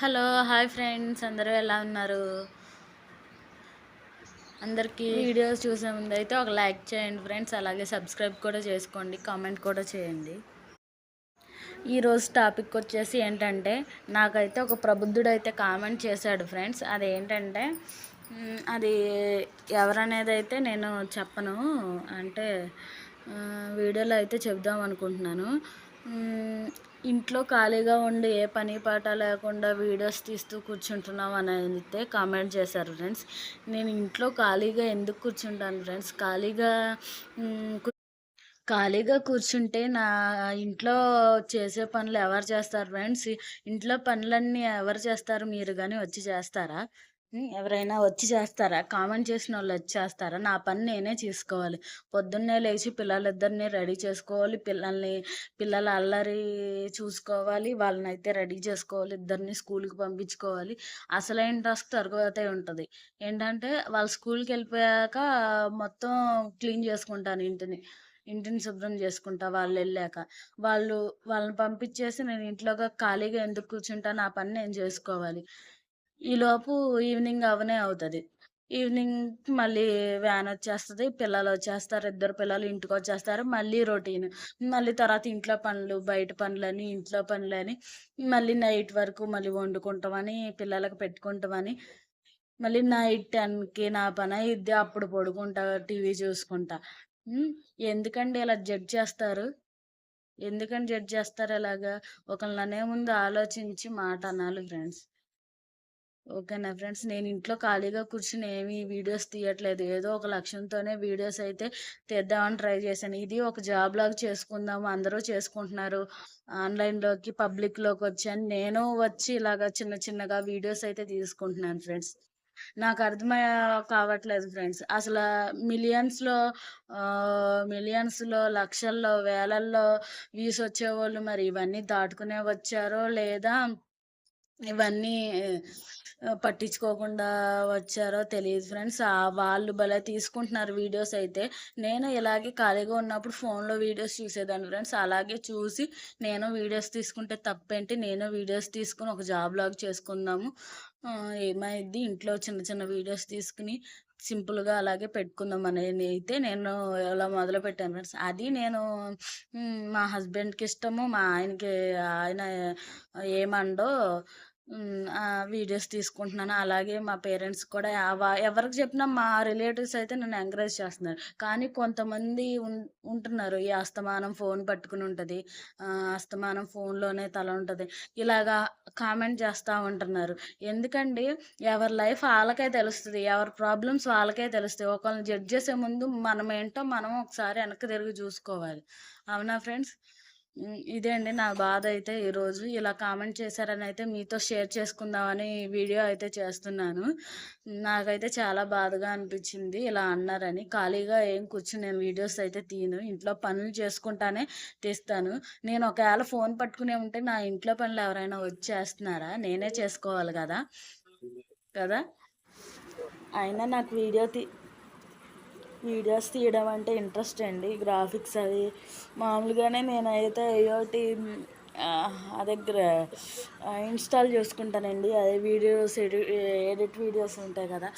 Hello hi friends. అందరూ ఎలా ఉన్నారు? అందరికీ వీడియోస్ చూసే ముందు అయితే ఒక లైక్ చేయండి ఫ్రెండ్స్. అలాగే సబ్స్క్రైబ్ కూడా చేసుకోండి కామెంట్ కూడా చేయండి. ఈరోజు టాపిక్ వచ్చేసి ఏంటంటే నాకైతే ఒక ప్రబుద్ధుడు అయితే కామెంట్ చేశాడు ఫ్రెండ్స్. అదేంటంటే ఏంటంటే అది ఎవరనేది అయితే నేను చెప్పను అంటే వీడియోలో అయితే చెప్దాం అనుకుంటున్నాను. ఇంట్లో ఖాళీగా ఉండి ఏ పని పాట లేకుండా వీడియోస్ తీస్తూ కూర్చుంటున్నాం అని అయితే కామెంట్ చేశారు ఫ్రెండ్స్. నేను ఇంట్లో ఖాళీగా ఎందుకు కూర్చుంటాను ఫ్రెండ్స్? ఖాళీగా ఖాళీగా కూర్చుంటే నా ఇంట్లో చేసే పనులు ఎవరు చేస్తారు ఫ్రెండ్స్? ఇంట్లో పనులన్నీ ఎవరు చేస్తారు? మీరు కానీ వచ్చి చేస్తారా? ఎవరైనా వచ్చి చేస్తారా? కామెంట్ చేసిన వాళ్ళు వచ్చి చేస్తారా? నా పని నేనే చేసుకోవాలి. పొద్దున్నే లేచి పిల్లలిద్దరిని రెడీ చేసుకోవాలి. పిల్లల్ని పిల్లల అల్లరి చూసుకోవాలి. వాళ్ళని అయితే రెడీ చేసుకోవాలి. ఇద్దరిని స్కూల్కి పంపించుకోవాలి. అసలైన టాస్క్ తర్వాత ఉంటుంది. ఏంటంటే వాళ్ళు స్కూల్కి వెళ్ళిపోయాక మొత్తం క్లీన్ చేసుకుంటాను ఇంటిని. ఇంటిని శుభ్రం చేసుకుంటా వాళ్ళు వెళ్ళాక. వాళ్ళు వాళ్ళని పంపించేసి నేను ఇంట్లోగా ఖాళీగా ఎందుకు కూర్చుంటా? నా పని నేను చేసుకోవాలి. ఈలోపు ఈవినింగ్ అవనే అవుతుంది. ఈవినింగ్ మళ్ళీ వ్యాన్ వచ్చేస్తుంది పిల్లలు వచ్చేస్తారు ఇద్దరు పిల్లలు ఇంటికి వచ్చేస్తారు మళ్ళీ రొటీన్. మళ్ళీ తర్వాత ఇంట్లో పనులు బయట పనులని ఇంట్లో పనులని మళ్ళీ నైట్ వరకు మళ్ళీ వండుకుంటామని పిల్లలకు పెట్టుకుంటామని మళ్ళీ నైట్ టెన్కి నా పని అయితే అప్పుడు పడుకుంటా టీవీ చూసుకుంటా. ఎందుకండి ఇలా జడ్జ్ చేస్తారు? ఎందుకని జడ్జ్ చేస్తారు ఇలాగా? ఒకళ్ళనే ముందు ఆలోచించి మాట అనాలి ఫ్రెండ్స్. ఓకేనా ఫ్రెండ్స్ నేను ఇంట్లో ఖాళీగా కూర్చుని ఏమీ వీడియోస్ తీయట్లేదు. ఏదో ఒక లక్ష్యంతోనే వీడియోస్ అయితే తీద్దామని ట్రై చేశాను. ఇది ఒక జాబ్ లాగా చేసుకుందాము అందరూ చేసుకుంటున్నారు. ఆన్లైన్లోకి పబ్లిక్లోకి వచ్చాను. నేను వచ్చి ఇలాగా చిన్న చిన్నగా వీడియోస్ అయితే తీసుకుంటున్నాను ఫ్రెండ్స్. నాకు అర్థమై కావట్లేదు ఫ్రెండ్స్. అసలు మిలియన్స్లో మిలియన్స్లో లక్షల్లో వేలల్లో వ్యూస్ వచ్చేవాళ్ళు మరి ఇవన్నీ దాటుకునే వచ్చారో లేదా? ఇవన్నీ పట్టించుకోకుండా వచ్చారో తెలియదు ఫ్రెండ్స్. వాళ్ళు భలే తీసుకుంటున్నారు వీడియోస్ అయితే. నేను ఇలాగే ఖాళీగా ఉన్నప్పుడు ఫోన్లో వీడియోస్ చూసేదాన్ని ఫ్రెండ్స్. అలాగే చూసి నేను వీడియోస్ తీసుకుంటే తప్పేంటి? నేను వీడియోస్ తీసుకుని ఒక జాబ్ లాగా చేసుకుందాము. ఏమైంది? ఇంట్లో చిన్న చిన్న వీడియోస్ తీసుకుని సింపుల్గా అలాగే పెట్టుకుందాం అనేది అయితే నేను ఇలా మొదలు పెట్టాను ఫ్రెండ్స్. అది నేను మా హస్బెండ్కి ఇష్టము. మా ఆయనకి ఆయన ఏమండో వీడియోస్ తీసుకుంటున్నాను. అలాగే మా పేరెంట్స్ కూడా ఎవరికి చెప్పినా మా రిలేటివ్స్ అయితే నన్ను ఎంకరేజ్ చేస్తున్నారు. కానీ కొంతమంది ఉంటున్నారు. ఈ అస్తమానం ఫోన్ పట్టుకుని ఉంటుంది. అస్తమానం ఫోన్లోనే తల ఉంటుంది. ఇలాగా కామెంట్ చేస్తూ ఉంటున్నారు. ఎందుకండి? ఎవరి లైఫ్ వాళ్ళకే తెలుస్తుంది. ఎవరి ప్రాబ్లమ్స్ వాళ్ళకే తెలుస్తాయి ఒకళ్ళని జడ్జ్ చేసే ముందు మనం ఏంటో మనం ఒకసారి వెనక్కి తిరిగి చూసుకోవాలి. అవునా ఫ్రెండ్స్? ఇదే అండి. నా బాధ అయితే ఈరోజు ఇలా కామెంట్ చేశారని అయితే మీతో షేర్ చేసుకుందామని ఈ వీడియో అయితే చేస్తున్నాను. నాకైతే చాలా బాధగా అనిపించింది ఇలా అన్నారని. ఖాళీగా ఏం కూర్చుని నేను వీడియోస్ అయితే తీయను. ఇంట్లో పనులు చేసుకుంటానే తీస్తాను. నేను ఒకవేళ ఫోన్ పట్టుకునే ఉంటే నా ఇంట్లో పనులు ఎవరైనా వచ్చేస్తున్నారా నేనే చేసుకోవాలి కదా? కదా? అయినా నాకు వీడియో తీ వీడియోస్ తీయడం అంటే ఇంట్రెస్ట్ అండి గ్రాఫిక్స్ అది మామూలుగానే నేనైతే ఏయోటి ఆ దగ్గర ఇన్స్టాల్ చేసుకుంటానండి. అదే వీడియోస్ ఎడిట్ ఎడిట్ వీడియోస్ ఉంటాయి కదా.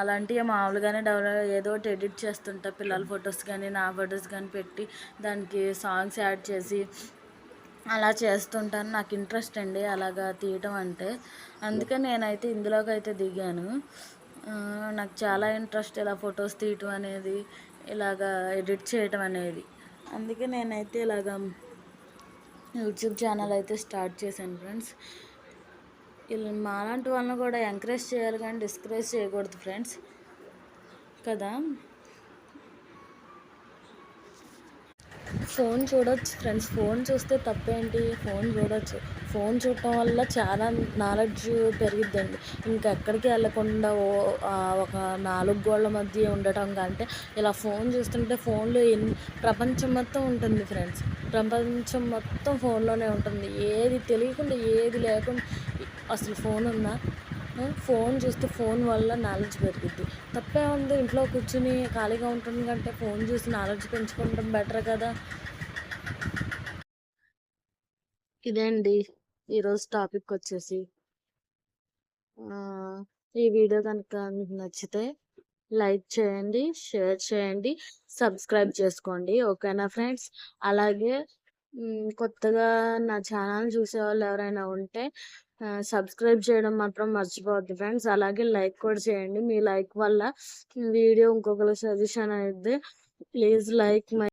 అలాంటివి మామూలుగానే డెవలప్ ఏదో ఒకటి ఎడిట్ చేస్తుంటా. పిల్లల ఫొటోస్ కానీ నా ఫొటోస్ కానీ పెట్టి దానికి సాంగ్స్ యాడ్ చేసి అలా చేస్తుంటాను. నాకు ఇంట్రెస్ట్ అండి అలాగా తీయటం అంటే. అందుకే నేనైతే ఇందులోకి అయితే దిగాను. నాకు చాలా ఇంట్రెస్ట్ ఇలా ఫొటోస్ తీయటం అనేది ఇలాగా ఎడిట్ చేయటం అనేది. అందుకే నేనైతే ఇలాగా యూట్యూబ్ ఛానల్ అయితే స్టార్ట్ చేశాను ఫ్రెండ్స్. ఇలా మాలాంటి వాళ్ళని కూడా ఎంకరేజ్ చేయాలి కానీ డిస్కరేజ్ చేయకూడదు ఫ్రెండ్స్. కదా? ఫోన్ చూడొచ్చు ఫ్రెండ్స్. ఫోన్ చూస్తే తప్పేంటి? ఫోన్ చూడొచ్చు. ఫోన్ చూడటం వల్ల చాలా నాలెడ్జ్ పెరిగిద్దండి. ఇంకా ఎక్కడికి వెళ్ళకుండా ఓ ఒక నాలుగు గోళ్ళ మధ్య ఉండటం కంటే ఇలా ఫోన్ చూస్తుంటే ఫోన్లో ఎన్ని ప్రపంచం మొత్తం ఉంటుంది ఫ్రెండ్స్. ప్రపంచం మొత్తం ఫోన్లోనే ఉంటుంది. ఏది తెలియకుండా ఏది లేకుండా అసలు ఫోన్ ఉందా? ఫోన్ చూస్తే ఫోన్ వల్ల నాలెడ్జ్ పెరుగుద్ది. తప్పే ఉంది ఇంట్లో కూర్చుని ఖాళీగా ఉంటుంది కంటే ఫోన్ చూసి నాలెడ్జ్ పెంచుకోవడం బెటర్ కదా. ఇదే అండి ఈరోజు టాపిక్ వచ్చేసి ఈ వీడియో కనుక మీకు నచ్చితే లైక్ చేయండి షేర్ చేయండి సబ్స్క్రైబ్ చేసుకోండి. ఓకేనా ఫ్రెండ్స్? అలాగే కొత్తగా నా ఛానల్ చూసే వాళ్ళు ఎవరైనా ఉంటే సబ్స్క్రైబ్ చేయడం మాత్రం మర్చిపోవద్దు ఫ్రెండ్స్. అలాగే లైక్ కూడా చేయండి. మీ లైక్ వల్ల వీడియో ఇంకొకరు సజెషన్ అయితే ప్లీజ్ లైక్ మై